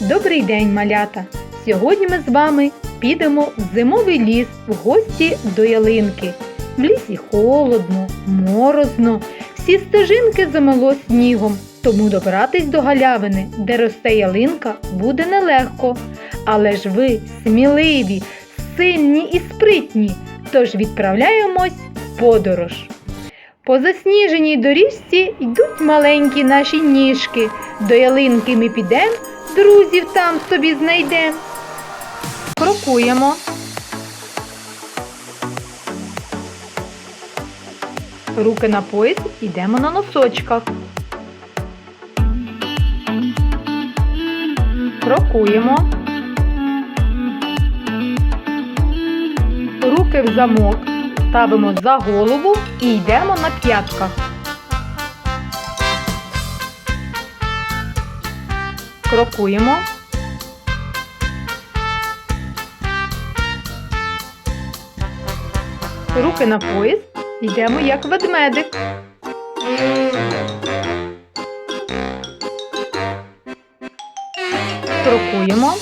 Добрий день, малята! Сьогодні ми з вами підемо в зимовий ліс в гості до ялинки. В лісі холодно, морозно, всі стежинки замело снігом, тому добратись до галявини, де росте ялинка, буде нелегко. Але ж ви сміливі, сильні і спритні, тож відправляємось в подорож. По засніженій доріжці йдуть маленькі наші ніжки. До ялинки ми підемо, друзів там собі знайдем. Крокуємо. Руки на пояс, йдемо на носочках. Крокуємо. Руки в замок. Ставимо за голову і йдемо на п'ятках. Крокуємо. Руки на пояс. Йдемо як ведмедик. Крокуємо.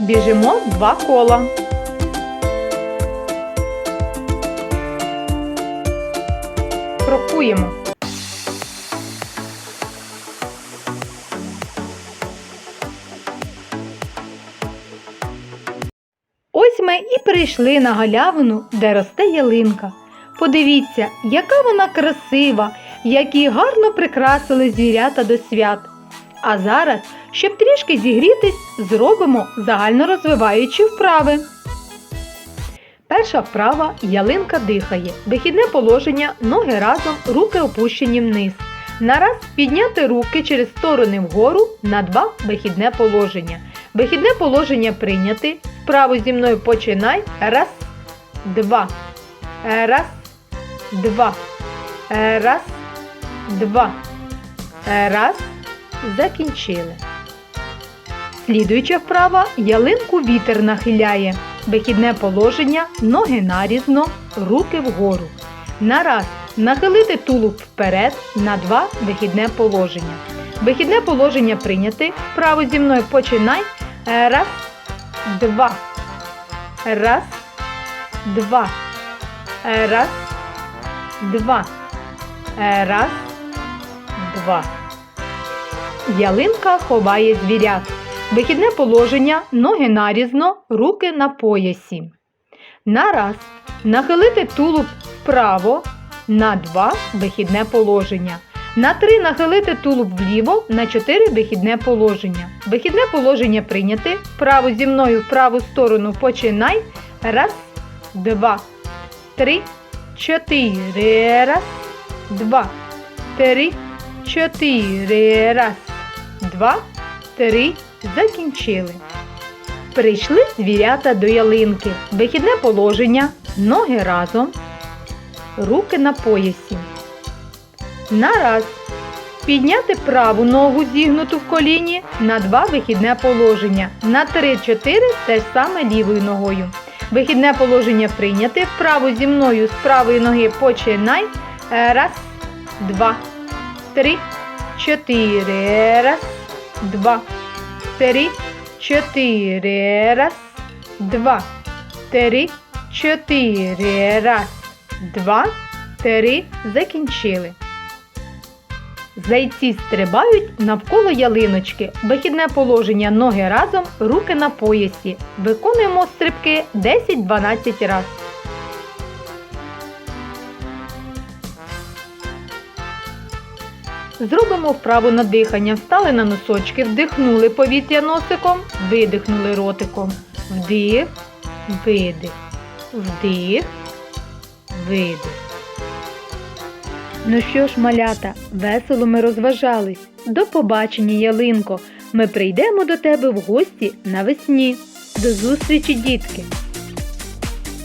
Біжимо два кола. Крокуємо. Ось ми і прийшли на галявину, де росте ялинка. Подивіться, яка вона красива, які гарно прикрасили звірята до свят. А зараз, щоб трішки зігрітись, зробимо загальнорозвиваючі вправи. Перша вправа ялинка дихає. Вихідне положення, ноги разом, руки опущені вниз. На раз підняти руки через сторони вгору на два вихідне положення. Вихідне положення прийняти. Вправо зі мною починай. Раз, два. Раз, два. Раз, два. Раз. Закінчили. Слідуюча вправа ялинку вітер нахиляє. Вихідне положення, ноги нарізно, руки вгору. На раз нахилити тулуб вперед на два вихідне положення. Вихідне положення прийняти. Вправо зі мною починай. Раз, два. Раз, два. Раз, два. Раз, два. Ялинка ховає звірят. Вихідне положення, ноги нарізно, руки на поясі. На раз нахилити тулуб вправо, на два вихідне положення. На три нахилити тулуб вліво, на 4 вихідне положення. Вихідне положення прийняти. Вправо зі мною в праву сторону починай. Раз, два, три, чотири. Раз, два, три, чотири. Раз, два, три. Закінчили. Прийшли звірята до ялинки. Вихідне положення, ноги разом, руки на поясі. Нараз. Підняти праву ногу зігнуту в коліні на два вихідне положення. На 3-4 те ж саме лівою ногою. Вихідне положення прийняти. Вправо зі мною з правої ноги починай. Раз, два, три, чотири. Раз, два, три, чотири. Раз, два, три, чотири. Раз, два, три. Закінчили. Зайці стрибають навколо ялиночки. Вихідне положення ноги разом, руки на поясі. Виконуємо стрибки 10-12 разів. Зробимо вправу на дихання. Встали на носочки, вдихнули повітря носиком, видихнули ротиком. Вдих, видих, вдих, видих. Ну що ж, малята, весело ми розважались. До побачення, ялинко. Ми прийдемо до тебе в гості навесні. До зустрічі, дітки!